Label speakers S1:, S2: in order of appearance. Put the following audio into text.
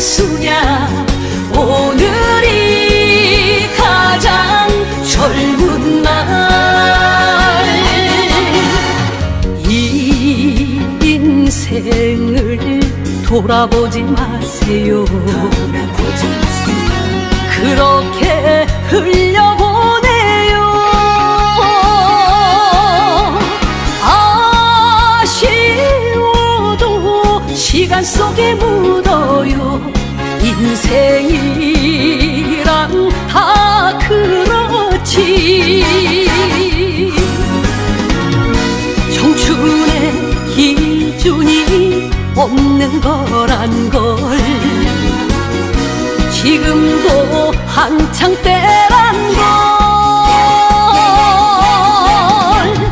S1: 수냐? 오늘이 가장 젊은 날. 이 인생을 돌아보지 마세요. 그렇게 흘려 시간 속에 묻어요. 인생이란 다 그렇지. 청춘의 기준이 없는 거란 걸 지금도 한창 걸